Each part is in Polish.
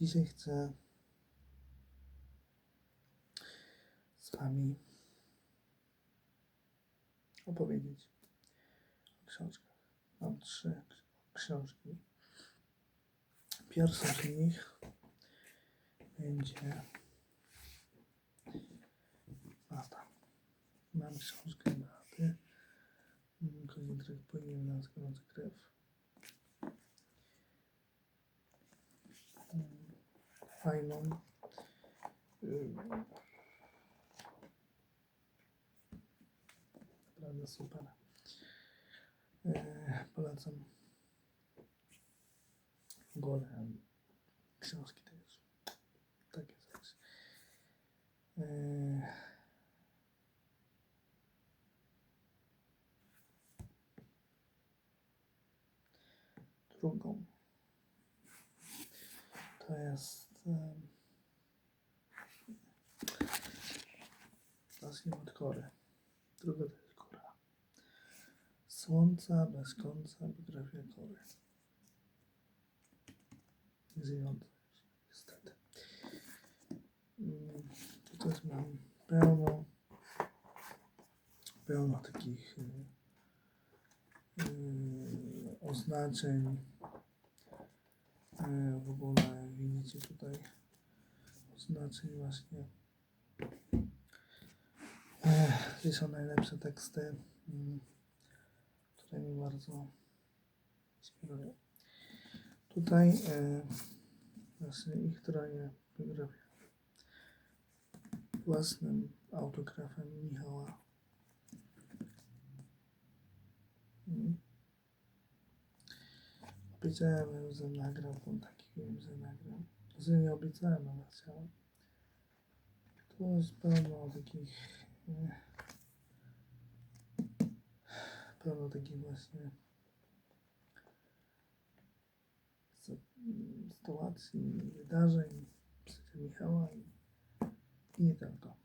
Dzisiaj chcę z Wami opowiedzieć o książkach. Mam trzy książki. Pierwszą z nich będzie Basta. Mam książkę Beaty. Kozidrek płynie na gorąca krew. Fajną. y, Naprawdę super. E, Polecam. Em, książki też. Takie rzeczy. Drugą. To jest. Em, Zacznijmy od kory. Druga to jest kora. Słońca bez końca biografia kory. Już, niestety. Mm, Tutaj mam pełno, pełno takich y, y, oznaczeń. Y, w ogóle widzicie tutaj oznaczeń właśnie. Ech, Gdzie są najlepsze teksty, mm, które mi bardzo inspirują. Tutaj e, właśnie ich troje biografia własnym autografem Michała. Mm. Obiecałem, że nagram on taki film, że nagram. Że nie obiecałem, ale chciałem. Tu jest pełno takich e, pełno takich właśnie sy- sytuacji, wydarzeń życia Michała i, i nie tylko.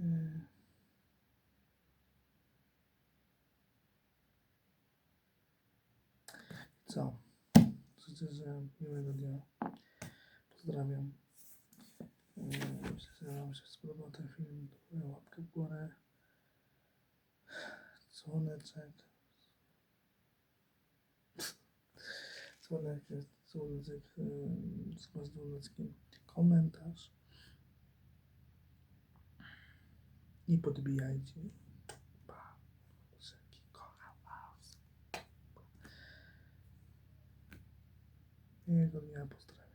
E, Co? Życzę, że miłego dnia. Pozdrawiam. E, Myślę, że Wam się spodobał ten film. Łapkę w górę. Dzwoneczek. Dzwoneczek, dzwoneczek em, z dzwoneczkiem. Komentarz. I podbijajcie. Miłego dnia pozdrawiam.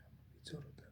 Też.